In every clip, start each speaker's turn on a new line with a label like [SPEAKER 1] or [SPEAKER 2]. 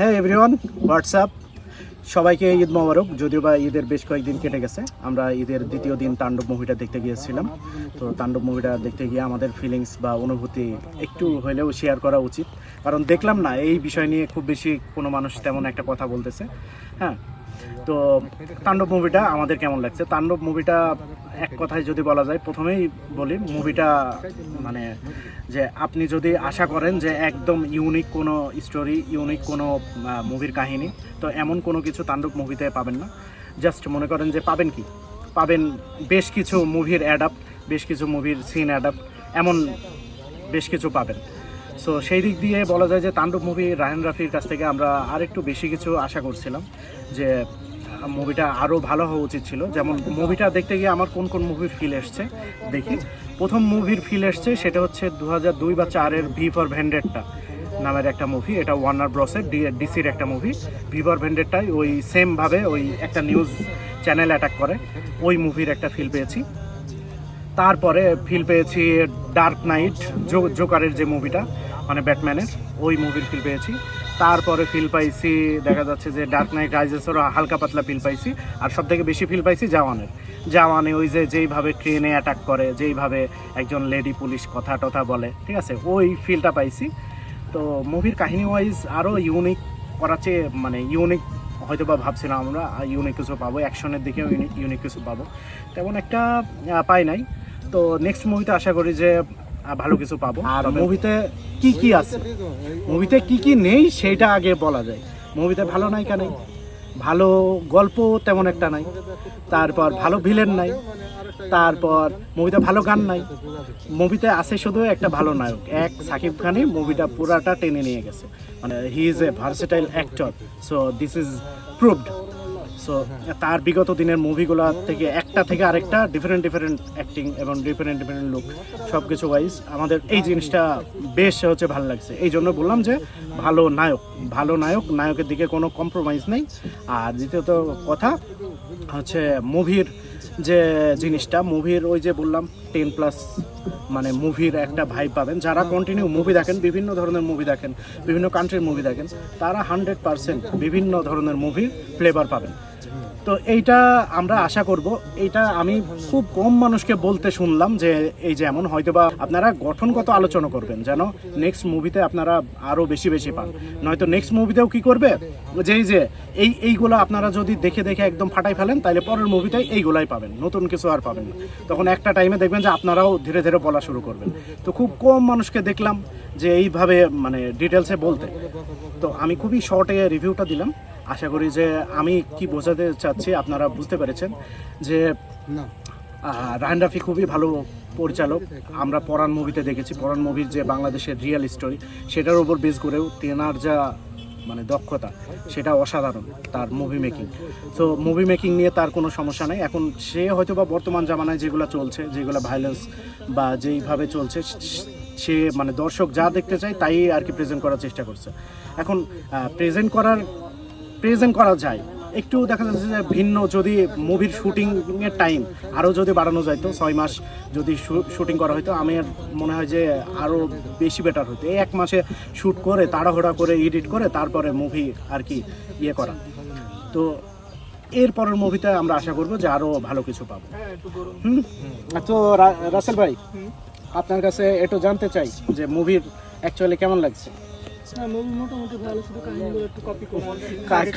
[SPEAKER 1] হ্যাঁ everyone WhatsApp সবাইকে ঈদ মোবারক। যদিও বা ঈদের বেশ কয়েকদিন কেটে গেছে, আমরা ঈদের দ্বিতীয় দিন তাণ্ডব মুভিটা দেখতে গিয়েছিলাম। তো তাণ্ডব মুভিটা দেখতে গিয়ে আমাদের ফিলিংস বা অনুভূতি একটু হলেও শেয়ার করা উচিত। কারণ দেখলাম না, এই বিষয় নিয়ে খুব বেশি কোনো মানুষ তেমন একটা কথা বলতেছে। হ্যাঁ তো তাণ্ডব মুভিটা আমাদের কেমন লাগছে? তাণ্ডব মুভিটা এক কথায় যদি বলা যায়, প্রথমেই বলি মুভিটা মানে যে আপনি যদি আশা করেন যে একদম ইউনিক কোনো স্টোরি ইউনিক কোনো মুভির কাহিনী, তো এমন কোনো কিছু তাণ্ডব মুভিতে পাবেন না। জাস্ট মনে করেন যে পাবেন কি? পাবেন বেশ কিছু মুভির অ্যাডাপ্ট বেশ কিছু মুভির সিন অ্যাডাপ্ট এমন বেশ কিছু পাবেন। সো সেই দিক দিয়ে বলা যায় যে তাণ্ডব মুভি রায়হান রাফির কাছ থেকে আমরা আর একটু বেশি কিছু আশা করছিলাম যে মুভিটা আরও ভালো হওয়া উচিত ছিল। যেমন মুভিটা দেখতে গিয়ে আমার কোন কোন মুভির ফিল এসছে, দেখি। প্রথম মুভির ফিল এসছে, সেটা হচ্ছে দু হাজার দুই বা চারের ভি ফর ভেন্ডেটটা নামের একটা মুভি এটা ওয়ার্নার ব্রসের ডিসির একটা মুভি ভি ফর ভেন্ডেটটাই ওই সেমভাবে ওই একটা নিউজ চ্যানেল অ্যাটাক করে। ওই মুভির একটা ফিল পেয়েছি। তারপরে ফিল পেয়েছি ডার্ক নাইট জোকারের যে মুভিটা মানে ব্যাটম্যানের, ওই মুভির ফিল পেয়েছি। তারপরে ফিল পাইছি, দেখা যাচ্ছে যে ডার্ক নাইট রাইজেসেরও হালকা পাতলা ফিল পাইছি, আর সব থেকে বেশি ফিল পাইছি জাওয়ানের জাওয়ানে ওই যে যেইভাবে ট্রেনে অ্যাটাক করে, যেইভাবে একজন লেডি পুলিশ কথা টথা বলে, ঠিক আছে? ওই ফিলটা পাইছি। তো মুভির কাহিনী ওয়াইজ আরও ইউনিক করার চেয়ে মানে ইউনিক হয়তো বা ভাবছিলাম আমরা ইউনিক কিছু পাবো অ্যাকশনের দিকেও ইউনিক কিছু পাবো। তেমন একটা পাই নাই। তো নেক্সট মুভিতে আশা করি যে ভালো কিছু পাবো। আর মুভিতে কি কি আছে? মুভিতে কি কি নেই সেটা আগে বলা যায়। মুভিতে ভালো নায়িকা নেই ভালো গল্প তেমন একটা নাই। তারপর ভালো ভিলেন নাই। তারপর মুভিতে ভালো গান নাই। মুভিতে আছে শুধু একটা ভালো নায়ক। এক সাকিব খানই মুভিটা পুরাটা টেনে নিয়ে গেছে। মানে he is a versatile actor so this is proved so তার বিগত দিনের মুভিগুলো থেকে একটা থেকে আরেকটা ডিফারেন্ট ডিফারেন্ট অ্যাক্টিং এবং ডিফারেন্ট ডিফারেন্ট লুক সব কিছু ওয়াইজ আমাদের এই জিনিসটা বেশ হচ্ছে ভালো লাগছে। এই জন্য বললাম যে ভালো নায়ক ভালো নায়ক, নায়কের দিকে কোনো কম্প্রোমাইজ নেই। আর দ্বিতীয়ত কথা হচ্ছে মুভির যে জিনিসটা মুভির ওই যে বললাম টেন প্লাস মানে মুভির একটা ভাই পাবেন। যারা কন্টিনিউ মুভি দেখেন, বিভিন্ন ধরনের মুভি দেখেন, বিভিন্ন কান্ট্রির মুভি দেখেন, তারা হান্ড্রেড পারসেন্ট বিভিন্ন ধরনের মুভির ফ্লেভার পাবেন। তো এইটা আমরা আশা করব। এইটা আমি খুব কম মানুষকে বলতে শুনলাম যে এই যে এমন হয়তো বা আপনারা গঠনগত আলোচনা করবেন যেন নেক্সট মুভিতে আপনারা আরও বেশি বেশি পান। নয়তো নেক্সট মুভিতেও কি করবে? যে এই যে, এই, এইগুলো আপনারা যদি দেখে দেখে একদম ফাটাই ফেলেন তাহলে পরের মুভিতে এইগুলাই পাবেন, নতুন কিছু আর পাবেন না। তখন একটা টাইমে দেখবেন যে আপনারাও ধীরে ধীরে বলা শুরু করবেন। তো খুব কম মানুষকে দেখলাম যে এইভাবে মানে ডিটেলসে বলতে। তো আমি খুবই শর্টে রিভিউটা দিলাম। আশা করি যে আমি কি বোঝাতে চাচ্ছি আপনারা বুঝতে পেরেছেন যে আহ, রায়হান রাফি খুবই ভালো পরিচালক। আমরা পরাণ মুভিতে দেখেছি। পরাণ মুভির যে বাংলাদেশের রিয়েল স্টোরি সেটার উপর বেস করেও তেনার যা মানে দক্ষতা সেটা অসাধারণ তার মুভি মেকিং তো মুভি মেকিং নিয়ে তার কোনো সমস্যা নেই। এখন সে হয়তো বা বর্তমান জামানায় যেগুলো চলছে যেগুলো ভাইলেন্স বা যেইভাবে চলছে সে মানে দর্শক যা দেখতে চায় তাই আর কি প্রেজেন্ট করার চেষ্টা করছে। এখন প্রেজেন্ট করার প্রেজেন্ট করা যায়। একটু দেখা যাচ্ছে যে ভিন্ন যদি মুভির শুটিংয়ের টাইম আরও যদি বাড়ানো যায় তো ছয় মাস যদি শুটিং করা হতো আমি আর মনে হয় যে আরও বেশি বেটার হতো এই এক মাসে শ্যুট করে তাড়াহুড়া করে এডিট করে তারপরে মুভি আর কি ইয়ে করা। তো এরপরের মুভিতে আমরা আশা করব যে আরও ভালো কিছু পাবো। হুম? তো রাসেল ভাই আপনার কাছে একটু জানতে চাই যে মুভির অ্যাকচুয়ালি কেমন লাগছে?
[SPEAKER 2] করে।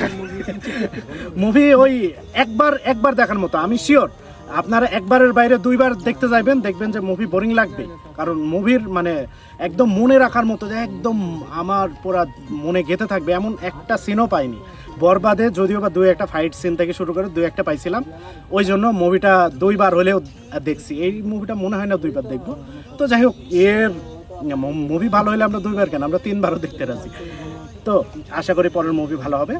[SPEAKER 1] মুভি ওই একবার একবার দেখার মতো আমি শিওর আপনারা একবারের বাইরে দুইবার দেখতে যাইবেন দেখবেন যে মুভি বোরিং লাগবে। কারণ মুভির মানে একদম মনে রাখার মতো যে একদম আমার পুরা মনে গেঁথে থাকবে এমন একটা সিনও পাইনি। বরবাদে যদিও বা দুই একটা ফাইট সিন থেকে শুরু করে দুই একটা পাইছিলাম। ওই জন্য মুভিটা দুইবার হলেও দেখছি। এই মুভিটা মনে হয় না দুইবার দেখব। তো যাই হোক, এর মুভি ভালো হলে আমরা দুইবার কেন? আমরা তিনবারও দেখতে রাজি। তো আশা করি পরের মুভি ভালো হবে।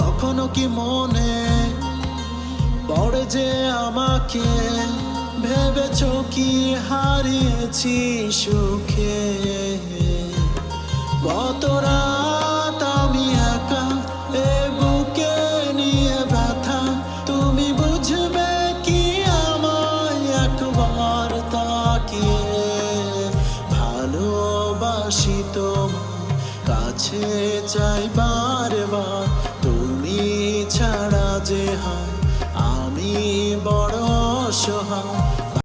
[SPEAKER 3] কখনো কি মনে পড়ে যে আমাকে? ভেবেছ কি হারিয়েছি সুখে? গত রাত কাছে চাই বারবার। তুমি ছাড়া যে হয় আমি বড় অসহায়।